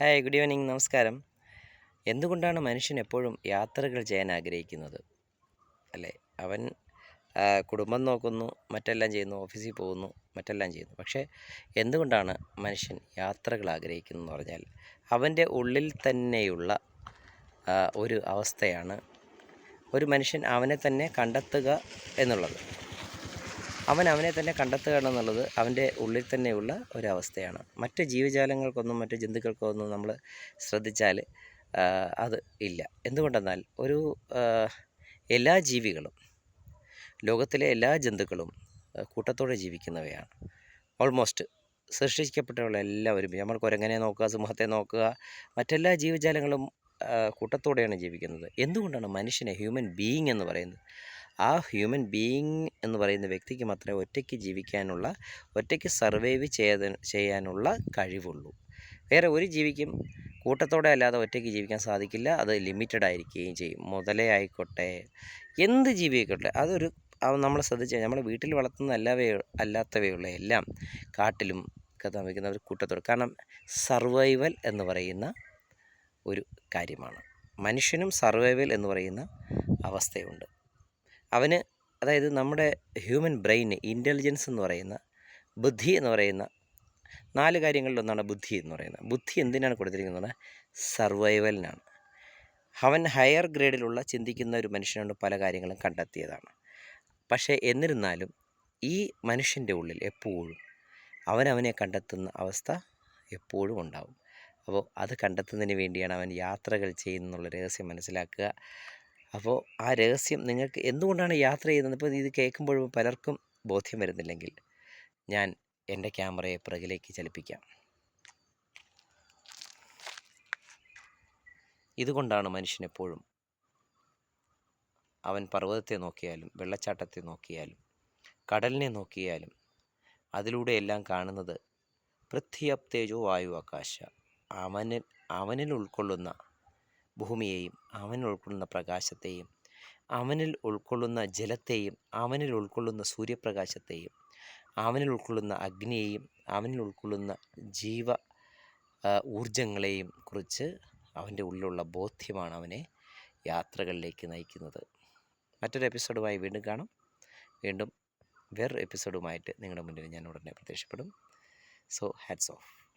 Hi good evening നമസ്കാരം. എന്തുകൊണ്ടാണ് മനുഷ്യൻ എപ്പോഴും യാത്രകൾ ചെയ്യാൻ ആഗ്രഹിക്കുന്നത്? അല്ലേ? അവൻ കുടുംബം നോക്കുന്നു മറ്റെല്ലാം ചെയ്യുന്നു ഓഫീസിൽ പോകുന്നു മറ്റെല്ലാം ചെയ്യുന്നു. പക്ഷേ എന്തുകൊണ്ടാണ് മനുഷ്യൻ യാത്രകൾ ആഗ്രഹിക്കുന്നതെന്ന് പറഞ്ഞാൽ അവന്റെ ഉള്ളിൽ തന്നെയുള്ള ഒരു അവസ്ഥയാണ് ഒരു മനുഷ്യൻ അവനെ തന്നെ കണ്ടെത്തുക എന്നുള്ളത്. അവൻ അവനെ തന്നെ കണ്ടെത്തുക എന്നുള്ളത് അവന്റെ ഉള്ളിൽ തന്നെയുള്ള ഒരവസ്ഥയാണ്. മറ്റ് ജീവജാലങ്ങൾക്കൊന്നും മറ്റ് ജന്തുക്കൾക്കോ ഒന്നും നമ്മൾ ശ്രദ്ധിച്ചാൽ അത് ഇല്ല. എന്തുകൊണ്ടെന്നാൽ ഒരു എല്ലാ ജീവികളും ലോകത്തിലെ എല്ലാ ജന്തുക്കളും കൂട്ടത്തോടെ ജീവിക്കുന്നവയാണ്. ഓൾമോസ്റ്റ് സൃഷ്ടിക്കപ്പെട്ടവയുള്ള എല്ലാവരും നമ്മൾ കുരങ്ങനെ നോക്കുക സിംഹത്തെ നോക്കുക മറ്റെല്ലാ ജീവജാലങ്ങളും കൂട്ടത്തോടെയാണ് ജീവിക്കുന്നത്. എന്തുകൊണ്ടാണ് മനുഷ്യനെ ഹ്യൂമൻ ബീയിങ് എന്ന് പറയുന്നത്? ആ ഹ്യൂമൻ ബീയിങ് എന്ന് പറയുന്ന വ്യക്തിക്ക് മാത്രമേ ഒറ്റയ്ക്ക് ജീവിക്കാനുള്ള ഒറ്റയ്ക്ക് സർവൈവ് ചെയ്ത ചെയ്യാനുള്ള കഴിവുള്ളൂ. വേറെ ഒരു ജീവിക്കും കൂട്ടത്തോടെ അല്ലാതെ ഒറ്റയ്ക്ക് ജീവിക്കാൻ സാധിക്കില്ല. അത് ലിമിറ്റഡ് ആയിരിക്കുകയും ചെയ്യും. മുതലേ ആയിക്കോട്ടെ എന്ത് ജീവിയായിക്കോട്ടെ അതൊരു നമ്മൾ ശ്രദ്ധിച്ചാൽ നമ്മൾ വീട്ടിൽ വളർത്തുന്ന അല്ലാവേ അല്ലാത്തവയുള്ള എല്ലാം കാട്ടിലും ഒക്കെ താമസിക്കുന്ന ഒരു കൂട്ടത്തോടെ. കാരണം സർവൈവൽ എന്ന് പറയുന്ന ഒരു കാര്യമാണ്. മനുഷ്യനും സർവൈവൽ എന്ന് പറയുന്ന അവസ്ഥയുണ്ട്. അവന് അതായത് നമ്മുടെ ഹ്യൂമൻ ബ്രെയിന് ഇന്റലിജൻസ് എന്ന് പറയുന്ന ബുദ്ധി എന്ന് പറയുന്ന നാല് കാര്യങ്ങളിലൊന്നാണ് ബുദ്ധി എന്ന് പറയുന്നത്. ബുദ്ധി എന്തിനാണ് കൊടുത്തിരിക്കുന്നത്? സർവൈവലിനാണ്. അവൻ ഹയർ ഗ്രേഡിലുള്ള ചിന്തിക്കുന്ന ഒരു മനുഷ്യനോട് പല കാര്യങ്ങളും കണ്ടെത്തിയതാണ്. പക്ഷേ എന്നിരുന്നാലും ഈ മനുഷ്യന്റെ ഉള്ളിൽ എപ്പോഴും അവനവനെ കണ്ടെത്തുന്ന അവസ്ഥ എപ്പോഴും ഉണ്ടാവും. അപ്പോൾ അത് കണ്ടെത്തുന്നതിന് വേണ്ടിയാണ് അവൻ യാത്രകൾ ചെയ്യുന്നുള്ള രഹസ്യം മനസ്സിലാക്കുക. അപ്പോൾ ആ രഹസ്യം നിങ്ങൾക്ക് എന്തുകൊണ്ടാണ് യാത്ര ചെയ്യുന്നത്? ഇപ്പോൾ ഇത് കേൾക്കുമ്പോഴും പലർക്കും ബോധ്യം വരുന്നില്ലെങ്കിൽ ഞാൻ എന്റെ ക്യാമറയെ പിറകിലേക്ക് ചലിപ്പിക്കാം. ഇതുകൊണ്ടാണ് മനുഷ്യൻ എപ്പോഴും അവൻ പർവതത്തെ നോക്കിയാലും വെള്ളച്ചാട്ടത്തെ നോക്കിയാലും കടലിനെ നോക്കിയാലും അതിലൂടെ എല്ലാം കാണുന്നത് പൃഥ്വിയപ് തേജോ വായു ആകാശ. അവനിൽ അവനിൽ ഉൾക്കൊള്ളുന്ന ഭൂമിയെയും അവനിൽ ഉൾക്കൊള്ളുന്ന പ്രകാശത്തെയും അവനിൽ ഉൾക്കൊള്ളുന്ന ജലത്തെയും അവനിൽ ഉൾക്കൊള്ളുന്ന സൂര്യപ്രകാശത്തെയും അവനിൽ ഉൾക്കൊള്ളുന്ന അഗ്നിയെയും അവനിൽ ഉൾക്കൊള്ളുന്ന ജീവ ഊർജങ്ങളെയും കുറിച്ച് അവന്റെ ഉള്ളിലുള്ള ബോധ്യമാണ് അവനെ യാത്രകളിലേക്ക് നയിക്കുന്നത്. മറ്റൊരു എപ്പിസോഡുമായി വീണ്ടും കാണാം. വീണ്ടും വേറൊരു എപ്പിസോഡുമായിട്ട് നിങ്ങളുടെ മുന്നിൽ ഞാൻ ഉടനെ പ്രത്യക്ഷപ്പെടും. So hats off